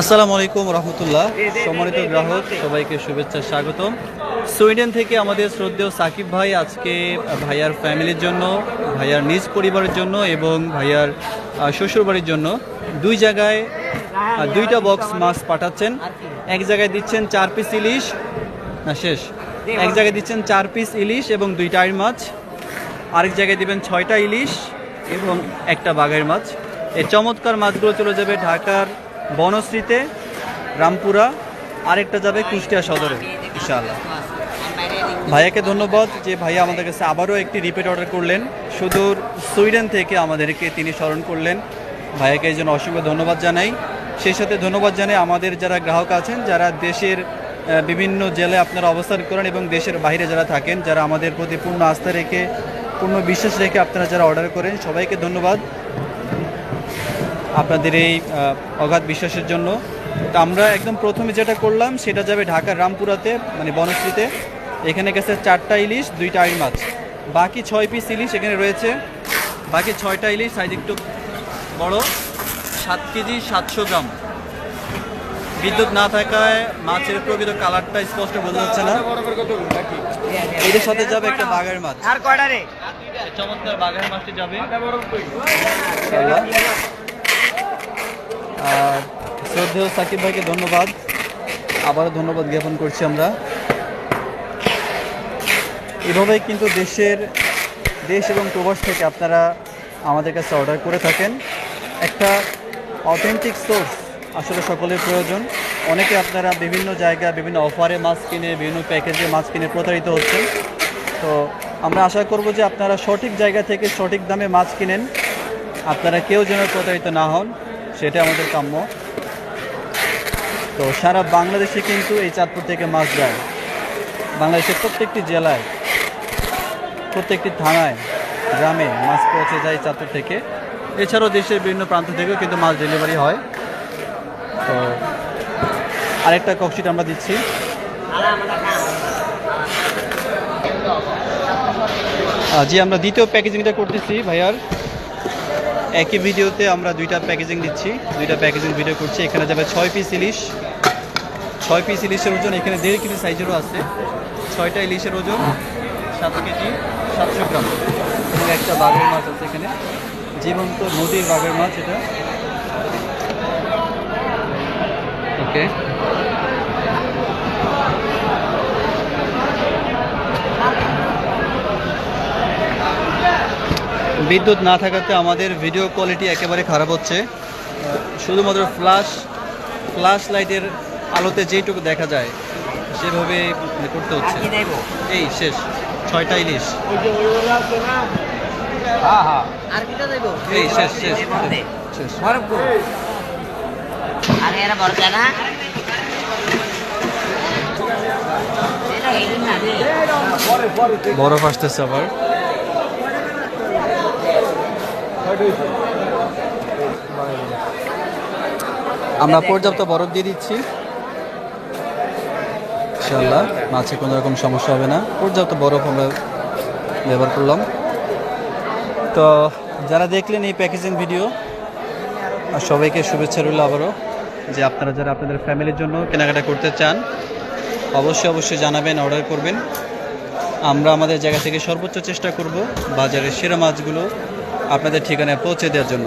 আসসালামু আলাইকুম রহমতুল্লাহ। সম্মানিত গ্রাহক, সবাইকে শুভেচ্ছা, স্বাগতম। সুইডেন থেকে আমাদের শ্রদ্ধেয় সাকিব ভাই আজকে ভাইয়ার ফ্যামিলির জন্য, ভাইয়ার নিজ পরিবারের জন্য এবং ভাইয়ার শ্বশুরবাড়ির জন্য দুই জায়গায় দুইটা বক্স মাছ পাঠাচ্ছেন। এক জায়গায় দিচ্ছেন চার পিস ইলিশ। না, শেষ। এক জায়গায় দিচ্ছেন চার পিস ইলিশ এবং দুইটা আইর মাছ। আরেক জায়গায় দিবেন ছয়টা ইলিশ এবং একটা বাঘের মাছ। এই চমৎকার মাছগুলো চলে যাবে ঢাকার বনশ্রীতে, রামপুরা, আরেকটা যাবে কুষ্টিয়া সদরে, ইনশাআল্লাহ। ভাইয়াকে ধন্যবাদ যে ভাইয়া আমাদের কাছে আবারও একটি রিপিট অর্ডার করলেন। সুদূর সুইডেন থেকে আমাদেরকে তিনি স্মরণ করলেন। ভাইয়াকে এই জন্য অসংখ্য ধন্যবাদ জানাই। সেই সাথে ধন্যবাদ জানাই আমাদের যারা গ্রাহক আছেন, যারা দেশের বিভিন্ন জেলায় আপনারা অবস্থান করেন এবং দেশের বাইরে যারা থাকেন, যারা আমাদের প্রতি পূর্ণ আস্থা রেখে, পূর্ণ বিশ্বাস রেখে আপনারা যারা অর্ডার করেন, সবাইকে ধন্যবাদ। আপনাদের এই অগাধ বিশ্বাসের জন্য। তো আমরা একদম প্রথমে যেটা করলাম সেটা যাবে ঢাকার রামপুরাতে মানে বনশ্রীতে। এখানে গেছে চারটা ইলিশ দুইটা আইল মাছ। বাকি ছয় পিস ইলিশ এখানে রয়েছে। বাকি ছয়টা ইলিশ সাইজ একটু বড়। সাত কেজি সাতশো গ্রাম। বিদ্যুৎ না থাকায় মাছের প্রকৃত কালারটা স্পষ্ট বোঝা যাচ্ছে না। এটার সাথে যাবে একটা বাঘের মাছ। আর কয়টা রে? চমৎকার বাঘের মাছটি যাবে। শ্রদ্ধেয় সাকিব ভাইকে ধন্যবাদ। আবারও ধন্যবাদ জ্ঞাপন করছি আমরা। এভাবেই কিন্তু দেশের দেশ এবং প্রবাস থেকে আপনারা আমাদের কাছে অর্ডার করে থাকেন। একটা অথেন্টিক সোর্স আসলে সকলের প্রয়োজন। অনেকে আপনারা বিভিন্ন জায়গা বিভিন্ন অফারে মাছ কিনে, বিভিন্ন প্যাকেজে মাছ কিনে প্রতারিত হচ্ছেন। তো আমরা আশা করব যে আপনারা সঠিক জায়গা থেকে সঠিক দামে মাছ কিনেন। আপনারা কেউ যেন প্রতারিত না হন। সেটা আমাদের কাম্য। তো সারা বাংলাদেশে কিন্তু এই চাঁদপুর থেকে মাছ যায়। বাংলাদেশের প্রত্যেকটি জেলায়, প্রত্যেকটি থানায়, গ্রামে মাছ পৌঁছে যায় চাঁদপুর থেকে। এছাড়াও দেশের বিভিন্ন প্রান্ত থেকেও কিন্তু মাছ ডেলিভারি হয়। তো আরেকটা ককশিট আমরা দিচ্ছি। জি, আমরা দ্বিতীয় প্যাকেজিংটা করতেছি, ভাইয়ার। একই ভিডিওতে আমরা দুইটা প্যাকেজিং দিচ্ছি। দুইটা প্যাকেজিং ভিডিও করছি। এখানে যাবে ছয় পিস ইলিশ। ছয় পিস ইলিশের ওজন এখানে দেড় কেজি সাইজেরও আছে। ছয়টা ইলিশের ওজন সাত কেজি সাতশো গ্রাম। এবং একটা বাঘের মাছ আছে এখানে। জীবন্ত নদীর বাঘের মাছ এটা। ওকে। বিদ্যুৎ না থাকাতে আমাদের ভিডিও কোয়ালিটি একেবারে খারাপ হচ্ছে। শুধুমাত্র ফ্ল্যাশ ফ্ল্যাশ লাইটের আলোতে যেটুকু দেখা যায় সেভাবে করতে হচ্ছে। এই শেষ ছয়টা ইলিশ। এই শেষ শেষ। শেষ। বরফ আসতেছে আবার। আমরা পর্যাপ্ত বরফ দিয়ে দিচ্ছি। ইনশাল্লাহ মাছে কোনো রকম সমস্যা হবে না। পর্যাপ্ত বরফ আমরা ব্যবহার করলাম। তো যারা দেখলেন এই প্যাকেজিং ভিডিও আর সবাইকে শুভেচ্ছা রইল আবারও যে আপনারা যারা আপনাদের ফ্যামিলির জন্য কেনাকাটা করতে চান, অবশ্যই অবশ্যই জানাবেন অর্ডার করবেন। আমরা আমাদের জায়গা থেকে সর্বোচ্চ চেষ্টা করব বাজারের সেরা মাছগুলো আপনাদের ঠিকানায় পৌঁছে দেওয়ার জন্য।